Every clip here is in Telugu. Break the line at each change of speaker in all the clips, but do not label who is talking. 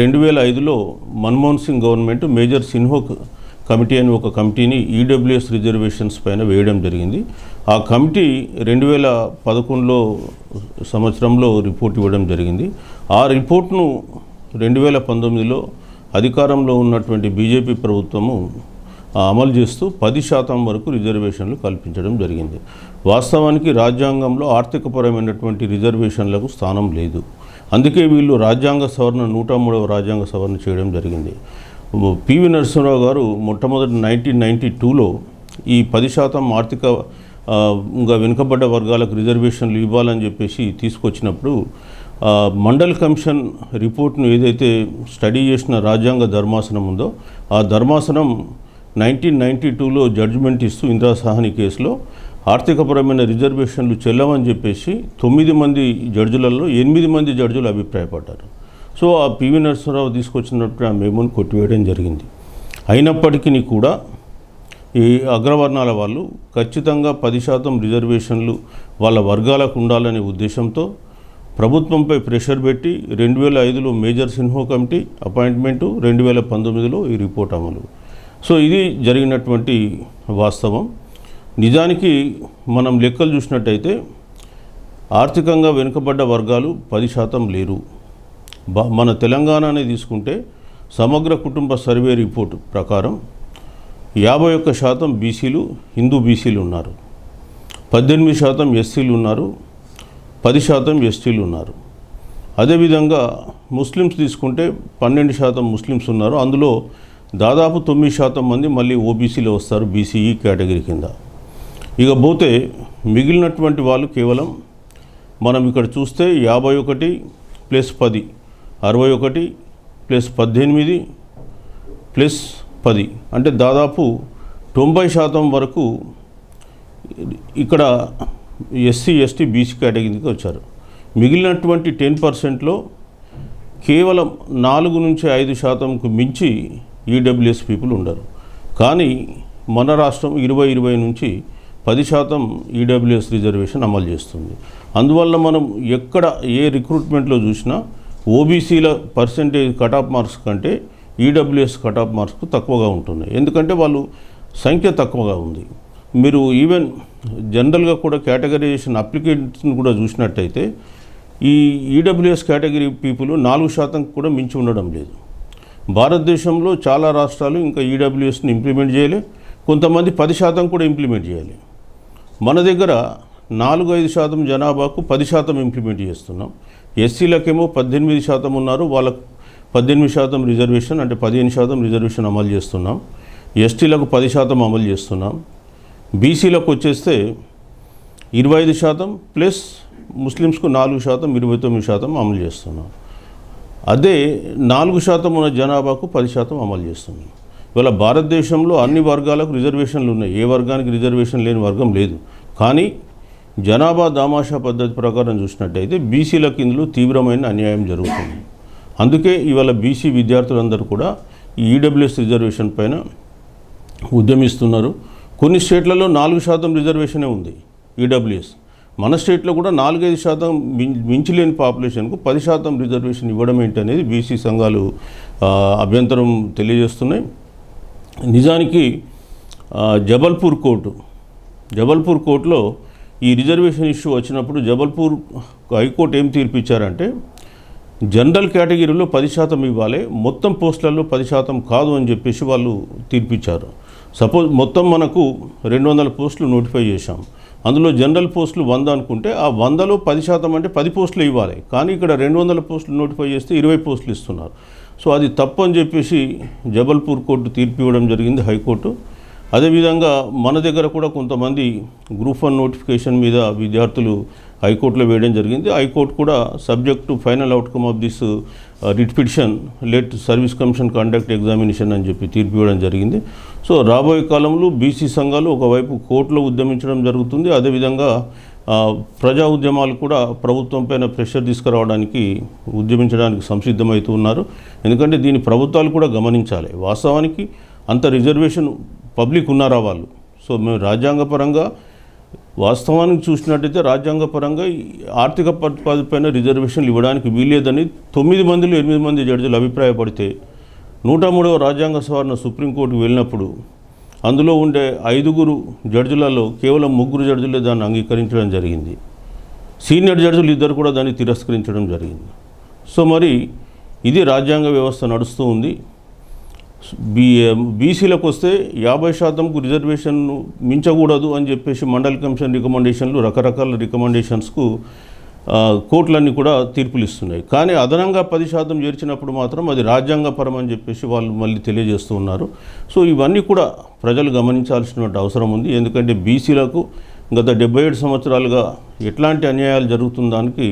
రెండు వేల ఐదులో Manmohan Singh government major Sinho committee అని ఒక కమిటీని ఈడబ్ల్యూఎస్ రిజర్వేషన్స్ పైన వేయడం జరిగింది. ఆ కమిటీ రెండు వేల పదకొండులో సంవత్సరంలో రిపోర్ట్ ఇవ్వడం జరిగింది. ఆ రిపోర్ట్ను రెండు వేల పంతొమ్మిదిలో అధికారంలో ఉన్నటువంటి బీజేపీ ప్రభుత్వము అమలు చేస్తూ పది శాతం వరకు రిజర్వేషన్లు కల్పించడం జరిగింది. వాస్తవానికి రాజ్యాంగంలో ఆర్థికపరమైనటువంటి రిజర్వేషన్లకు స్థానం లేదు. అందుకే వీళ్ళు రాజ్యాంగ సవరణ నూట మూడవ రాజ్యాంగ సవరణ చేయడం జరిగింది. పివి నరసింహరావు గారు మొట్టమొదటి నైన్టీన్ నైంటీ టూలో ఈ పది శాతం ఆర్థిక ఇంకా వెనుకబడ్డ వర్గాలకు రిజర్వేషన్లు ఇవ్వాలని చెప్పేసి తీసుకొచ్చినప్పుడు మండల్ కమిషన్ రిపోర్ట్ను ఏదైతే స్టడీ చేసిన రాజ్యాంగ ధర్మాసనం ఉందో ఆ ధర్మాసనం నైన్టీన్ నైంటీ టూలో జడ్జిమెంట్ ఇస్తూ ఇందిరా సాహని కేసులో ఆర్థికపరమైన రిజర్వేషన్లు చెల్లవని చెప్పేసి తొమ్మిది మంది జడ్జులలో ఎనిమిది మంది జడ్జులు అభిప్రాయపడ్డారు. సో ఆ పివి నరసింహరావు తీసుకొచ్చినప్పుడు ఆ మేమును కొట్టివేయడం జరిగింది. అయినప్పటికీ కూడా ఈ అగ్రవర్ణాల వాళ్ళు ఖచ్చితంగా పది శాతం రిజర్వేషన్లు వాళ్ళ వర్గాలకు ఉండాలనే ఉద్దేశంతో ప్రభుత్వంపై ప్రెషర్ పెట్టి రెండు వేల ఐదులో మేజర్ సిన్హో కమిటీ అపాయింట్మెంటు రెండు వేల పంతొమ్మిదిలో ఈ రిపోర్ట్ అమలు. సో ఇది జరిగినటువంటి వాస్తవం. నిజానికి మనం లెక్కలు చూసినట్టయితే ఆర్థికంగా వెనుకబడ్డ వర్గాలు పది శాతం లేరు. మన తెలంగాణనే తీసుకుంటే సమగ్ర కుటుంబ సర్వే రిపోర్ట్ ప్రకారం యాభై ఒక్క శాతం బీసీలు హిందూ బీసీలు ఉన్నారు. పద్దెనిమిది శాతం ఎస్సీలు ఉన్నారు. పది శాతం ఎస్టీలు ఉన్నారు. అదేవిధంగా ముస్లిమ్స్ తీసుకుంటే పన్నెండు శాతం ముస్లిమ్స్ ఉన్నారు. అందులో దాదాపు తొమ్మిది శాతం మంది మళ్ళీ ఓబీసీలో వస్తారు బీసీఈ కేటగిరీ కింద. ఇక పోతే మిగిలినటువంటి వాళ్ళు కేవలం మనం ఇక్కడ చూస్తే యాభై ఒకటి ప్లస్ పది అరవై ఒకటి ప్లస్ పద్దెనిమిది ప్లస్ పది. అంటే దాదాపు తొంభై శాతం వరకు ఇక్కడ ఎస్సీ ఎస్టీ బీసీ కేటగిరీకి వచ్చారు. మిగిలినటువంటి టెన్ పర్సెంట్లో కేవలం నాలుగు నుంచి ఐదు శాతంకు మించి ఈడబ్ల్యూఎస్ పీపుల్ ఉండరు. కానీ మన రాష్ట్రం ఇరవై ఇరవై నుంచి పది శాతం ఈడబ్ల్యూఎస్ రిజర్వేషన్ అమలు చేస్తుంది. అందువల్ల మనం ఎక్కడ ఏ రిక్రూట్మెంట్లో చూసినా ఓబీసీల పర్సంటేజ్ కట్ ఆఫ్ మార్క్స్ కంటే ఈడబ్ల్యూఎస్ కట్ ఆఫ్ మార్క్స్ తక్కువగా ఉంటున్నాయి. ఎందుకంటే వాళ్ళు సంఖ్య తక్కువగా ఉంది. మీరు ఈవెన్ జనరల్గా కూడా కేటగరైజేషన్ అప్లికేషన్ కూడా చూసినట్టయితే ఈ ఈడబ్ల్యూఎస్ కేటగిరీ పీపుల్ నాలుగు శాతం కూడా మించి ఉండడం లేదు. భారతదేశంలో చాలా రాష్ట్రాలు ఇంకా ఈడబ్ల్యూఎస్ని ఇంప్లిమెంట్ చేయలే. కొంతమంది పది శాతం కూడా ఇంప్లిమెంట్ చేయాలి. మన దగ్గర నాలుగు ఐదు శాతం జనాభాకు పది శాతం ఇంప్లిమెంట్ చేస్తున్నాం. ఎస్సీలకేమో పద్దెనిమిది శాతం ఉన్నారు వాళ్ళకు పద్దెనిమిది శాతం రిజర్వేషన్ అంటే పదిహేను శాతం రిజర్వేషన్ అమలు చేస్తున్నాం. ఎస్టీలకు పది శాతం అమలు చేస్తున్నాం. బీసీలకు వచ్చేస్తే ఇరవై ఐదు శాతం ప్లస్ ముస్లిమ్స్కు నాలుగు శాతం ఇరవై తొమ్మిది శాతం అమలు చేస్తున్నాం. అదే నాలుగు శాతం ఉన్న జనాభాకు పది శాతం అమలు చేస్తున్నాం. ఇవాళ భారతదేశంలో అన్ని వర్గాలకు రిజర్వేషన్లు ఉన్నాయి. ఏ వర్గానికి రిజర్వేషన్ లేని వర్గం లేదు. కానీ జనాభా దామాషా పద్ధతి ప్రకారం చూసినట్టయితే బీసీలకు ఇందులో తీవ్రమైన అన్యాయం జరుగుతుంది. అందుకే ఇవాళ బీసీ విద్యార్థులందరూ కూడా ఈ ఈడబ్ల్యూఎస్ రిజర్వేషన్ పైన ఉద్యమిస్తున్నారు. కొన్ని స్టేట్లలో నాలుగు శాతం రిజర్వేషనే ఉంది ఈడబ్ల్యూఎస్. మన స్టేట్లో కూడా నాలుగైదు శాతం మించిలేని పాపులేషన్కు పది శాతం రిజర్వేషన్ ఇవ్వడం ఏంటనేది బీసీ సంఘాలు అభ్యంతరం తెలియజేస్తున్నాయి. నిజానికి జబల్పూర్ కోర్టు జబల్పూర్ కోర్టులో ఈ రిజర్వేషన్ ఇష్యూ వచ్చినప్పుడు జబల్పూర్ హైకోర్టు ఏం తీర్పు ఇచ్చారంటే జనరల్ కేటగిరీలో పది శాతం ఇవ్వాలి మొత్తం పోస్టులలో పది శాతం కాదు అని చెప్పేసి వాళ్ళు తీర్పిచ్చారు. సపోజ్ మొత్తం మనకు రెండు వందల పోస్టులు నోటిఫై చేశాం. అందులో జనరల్ పోస్టులు వంద అనుకుంటే ఆ వందలో పది శాతం అంటే పది పోస్టులు ఇవ్వాలి. కానీ ఇక్కడ రెండు వందల పోస్టులు నోటిఫై చేస్తే ఇరవై పోస్టులు ఇస్తున్నారు. సో అది తప్పు అని చెప్పేసి జబల్పూర్ కోర్టు తీర్పు ఇవ్వడం జరిగింది హైకోర్టు. అదేవిధంగా మన దగ్గర కూడా కొంతమంది గ్రూప్ వన్ నోటిఫికేషన్ మీద విద్యార్థులు హైకోర్టులో వేయడం జరిగింది. హైకోర్టు కూడా subject to final outcome of this writ petition let service commission conduct examination అని చెప్పి తీర్పు ఇవ్వడం జరిగింది. సో రాబోయే కాలంలో బీసీ సంఘాలు ఒకవైపు కోర్టులో ఉద్యమించడం జరుగుతుంది. అదేవిధంగా ప్రజా ఉద్యమాలు కూడా ప్రభుత్వం పైన ప్రెషర్ తీసుకురావడానికి ఉద్యమించడానికి సంసిద్ధమవుతూ ఉన్నారు. ఎందుకంటే దీని ప్రభుత్వాలు కూడా గమనించాలి. వాస్తవానికి అంత రిజర్వేషన్ పబ్లిక్ ఉన్నారా వాళ్ళు? సో మేము రాజ్యాంగపరంగా వాస్తవానికి చూసినట్టయితే రాజ్యాంగపరంగా ఈ ఆర్థిక పైన రిజర్వేషన్లు ఇవ్వడానికి వీల్లేదని తొమ్మిది మందిలో ఎనిమిది మంది జడ్జిలు అభిప్రాయపడితే నూట మూడవ రాజ్యాంగ సవరణ సుప్రీంకోర్టుకు వెళ్ళినప్పుడు అందులో ఉండే ఐదుగురు జడ్జులలో కేవలం ముగ్గురు జడ్జులే దాన్ని అంగీకరించడం జరిగింది. సీనియర్ జడ్జులు ఇద్దరు కూడా దాన్ని తిరస్కరించడం జరిగింది. సో మరి ఇది రాజ్యాంగ వ్యవస్థ నడుస్తూ ఉంది. బీ బీసీలకు వస్తే యాభై శాతంకు రిజర్వేషన్ మించకూడదు అని చెప్పేసి మండల్ కమిషన్ రికమెండేషన్లు రకరకాల రికమెండేషన్స్కు కోర్టులన్నీ కూడా తీర్పులు ఇస్తున్నాయి. కానీ అదనంగా పది శాతం చేర్చినప్పుడు మాత్రం అది రాజ్యాంగపరం అని చెప్పేసి వాళ్ళు మళ్ళీ తెలియజేస్తూ ఉన్నారు. సో ఇవన్నీ కూడా ప్రజలు గమనించాల్సినటువంటి అవసరం ఉంది. ఎందుకంటే బీసీలకు గత డెబ్బై ఏడు సంవత్సరాలుగా ఎట్లాంటి అన్యాయాలు జరుగుతుందానికి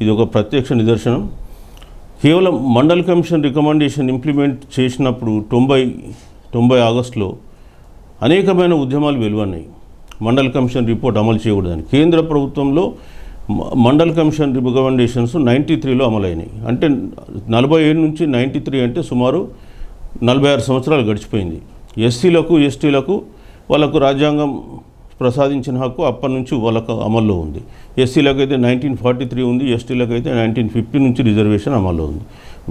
ఇది ఒక ప్రత్యక్ష నిదర్శనం. కేవలం మండల్ కమిషన్ రికమెండేషన్ ఇంప్లిమెంట్ చేసినప్పుడు తొంభై తొంభై ఆగస్టులో అనేకమైన ఉద్యమాలు వెలువన్నాయి. మండల్ కమిషన్ రిపోర్ట్ అమలు చేయకూడదని. కేంద్ర ప్రభుత్వంలో మండల్ కమిషన్ రికమెండేషన్స్ నైంటీ త్రీలో అమలైనాయి. అంటే నలభై ఏడు నుంచి నైంటీ త్రీ అంటే సుమారు నలభై ఆరు సంవత్సరాలు గడిచిపోయింది. ఎస్సీలకు ఎస్టీలకు వాళ్ళకు రాజ్యాంగం ప్రసాదించిన హక్కు అప్పటి నుంచి వాళ్ళకు అమల్లో ఉంది. ఎస్సీలకు అయితే నైన్టీన్ ఫార్టీ త్రీ ఉంది ఎస్టీలకు అయితే నైన్టీన్ ఫిఫ్టీ నుంచి రిజర్వేషన్ అమల్లో ఉంది.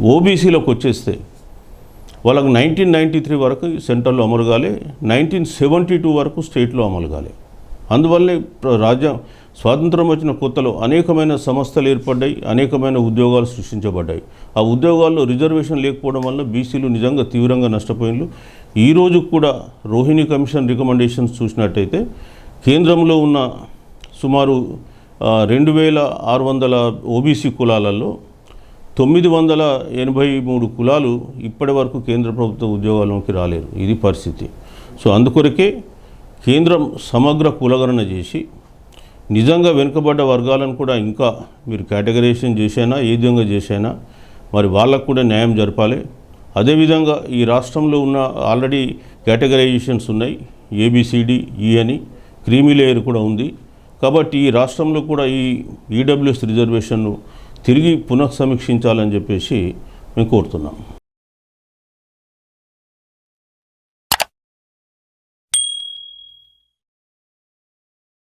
ఓబీసీలకు వచ్చేస్తే వాళ్ళకు నైన్టీన్ నైంటీ త్రీ వరకు సెంట్రల్లో అమలు కాలే నైన్టీన్ సెవెంటీ టూ వరకు స్టేట్లో అమలు కాలే. అందువల్లే ప్ర- రాజ్యం స్వాతంత్రం వచ్చిన కొత్తలో అనేకమైన సంస్థలు ఏర్పడ్డాయి అనేకమైన ఉద్యోగాలు సృష్టించబడ్డాయి. ఆ ఉద్యోగాల్లో రిజర్వేషన్ లేకపోవడం వల్ల బీసీలు నిజంగా తీవ్రంగా నష్టపోయినారు. ఈ రోజు కూడా రోహిణి కమిషన్ రికమెండేషన్స్ చూసినట్టయితే కేంద్రంలో ఉన్న సుమారు రెండు వేల ఆరు వందల ఓబీసీ కులాలలో తొమ్మిది వందల ఎనభై మూడు కులాలు ఇప్పటి వరకు కేంద్ర ప్రభుత్వ ఉద్యోగాల్లోకి రాలేరు ఇది పరిస్థితి. సో అందుకొరకే కేంద్రం సమగ్ర కులగణన చేసి నిజంగా వెనుకబడ్డ వర్గాలను కూడా ఇంకా మీరు కేటగరైజేషన్ చేసైనా ఏ విధంగా చేసైనా మరి వాళ్ళకు కూడా న్యాయం జరపాలి. అదేవిధంగా ఈ రాష్ట్రంలో ఉన్న ఆల్రెడీ కేటగరైజేషన్స్ ఉన్నాయి. A B C D E e అని క్రీమీ లేయర్ కూడా ఉంది. కాబట్టి ఈ రాష్ట్రంలో కూడా ఈ ఈడబ్ల్యూఎస్ రిజర్వేషన్ను తిరిగి పునఃసమీక్షించాలని చెప్పేసి మేము కోరుతున్నాం.